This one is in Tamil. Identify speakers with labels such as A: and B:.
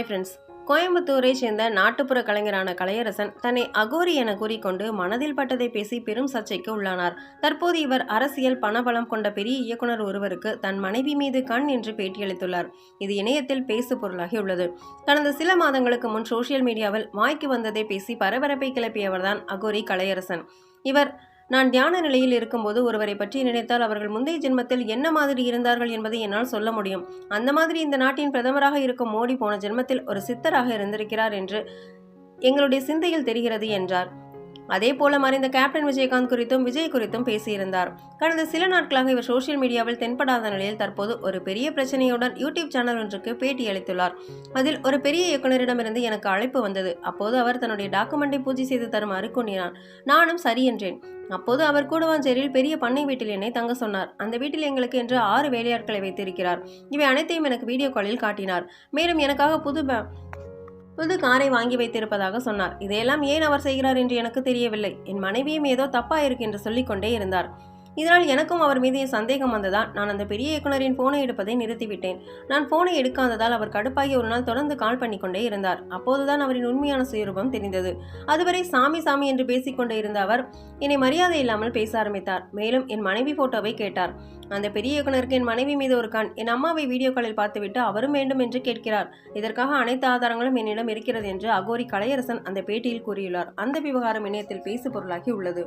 A: ஹாய் ஃப்ரெண்ட்ஸ் கோயம்புத்தூரை சேர்ந்த நாட்டுப்புற கலைஞரான கலையரசன் தன்னை அகோரி என கூறிக்கொண்டு மனதில் பட்டதை பேசி பெரும் சர்ச்சைக்கு உள்ளானார். தற்போது இவர் அரசியல் பணபலம் கொண்ட பெரிய இயக்குனர் ஒருவருக்கு தன் மனைவி மீது கண் என்று பேட்டியளித்துள்ளார். இது இணையத்தில் பேசு பொருளாகி உள்ளது கடந்த சில மாதங்களுக்கு முன் சோசியல் மீடியாவில் வாய்க்கு வந்ததை பேசி பரபரப்பை கிளப்பியவர்தான் அகோரி கலையரசன். இவர் நான் தியான நிலையில் இருக்கும்போது ஒருவரை பற்றி நினைத்தால் அவர்கள் முந்தைய ஜென்மத்தில் என்ன மாதிரி இருந்தார்கள் என்பதை என்னால் சொல்ல முடியும். அந்த மாதிரி இந்த நாட்டின் பிரதமராக இருக்கும் மோடி போன ஜென்மத்தில் ஒரு சித்தராக இருந்திருக்கிறார் என்று எங்களுடைய சிந்தையில் தெரிகிறது என்றார். அதே போல மறைந்த கேப்டன் விஜயகாந்த் குறித்தும் விஜய் குறித்தும் பேசியிருந்தார். கடந்த சில நாட்களாக இவர் சோஷியல் மீடியாவில் தென்படாத நிலையில் தற்போது ஒரு பெரிய பிரச்சனையுடன் யூடியூப் சேனல் ஒன்றுக்கு பேட்டி அளித்துள்ளார். அதில் ஒரு பெரிய இயக்குனரிடமிருந்து எனக்கு அழைப்பு வந்தது. அப்போது அவர் தன்னுடைய டாக்குமெண்டை பூஜை செய்து தருமாறு கூறினார். நானும் சரி என்றேன். அப்போது அவர் கூடுவாஞ்சேரியில் பெரிய பண்ணை வீட்டில் என்னை தங்க சொன்னார். அந்த வீட்டில் எங்களுக்கு என்று ஆறு வேலையாட்களை வைத்திருக்கிறார். இவை அனைத்தையும் எனக்கு வீடியோ காலில் காட்டினார். மேலும் எனக்காக புது ப- புது காரை வாங்கி வைத்திருப்பதாக சொன்னார். இதையெல்லாம் ஏன் அவர் செய்கிறார் என்று எனக்கு தெரியவில்லை. என் மனைவியும் ஏதோ தப்பா இருக்கு என்று சொல்லிக்கொண்டே இருந்தார். இதனால் எனக்கும் அவர் மீது சந்தேகம் வந்ததால் நான் அந்த பெரிய இயக்குனரின் போனை எடுப்பதை நிறுத்திவிட்டேன். நான் போனை எடுக்காததால் அவர் கடுப்பாகி ஒரு நாள் தொடர்ந்து கால் பண்ணிக்கொண்டே இருந்தார். அப்போதுதான் அவரின் உண்மையான சுயரூபம் தெரிந்தது. அதுவரை சாமி சாமி என்று பேசிக்கொண்டே இருந்த அவர் என்னை மரியாதை இல்லாமல் பேச ஆரம்பித்தார். மேலும் என் மனைவி போட்டோவை கேட்டார். அந்த பெரிய இயக்குனருக்கு என் மனைவி மீது ஒரு கண் என் அம்மாவை வீடியோ காலில் பார்த்துவிட்டு அவரும் வேண்டும் என்று கேட்கிறார். இதற்காக அனைத்து ஆதாரங்களும் என்னிடம் இருக்கிறது என்று அகோரி கலையரசன் அந்த பேட்டியில் கூறியுள்ளார். அந்த விவகாரம் இணையத்தில் பேசு பொருளாகி உள்ளது.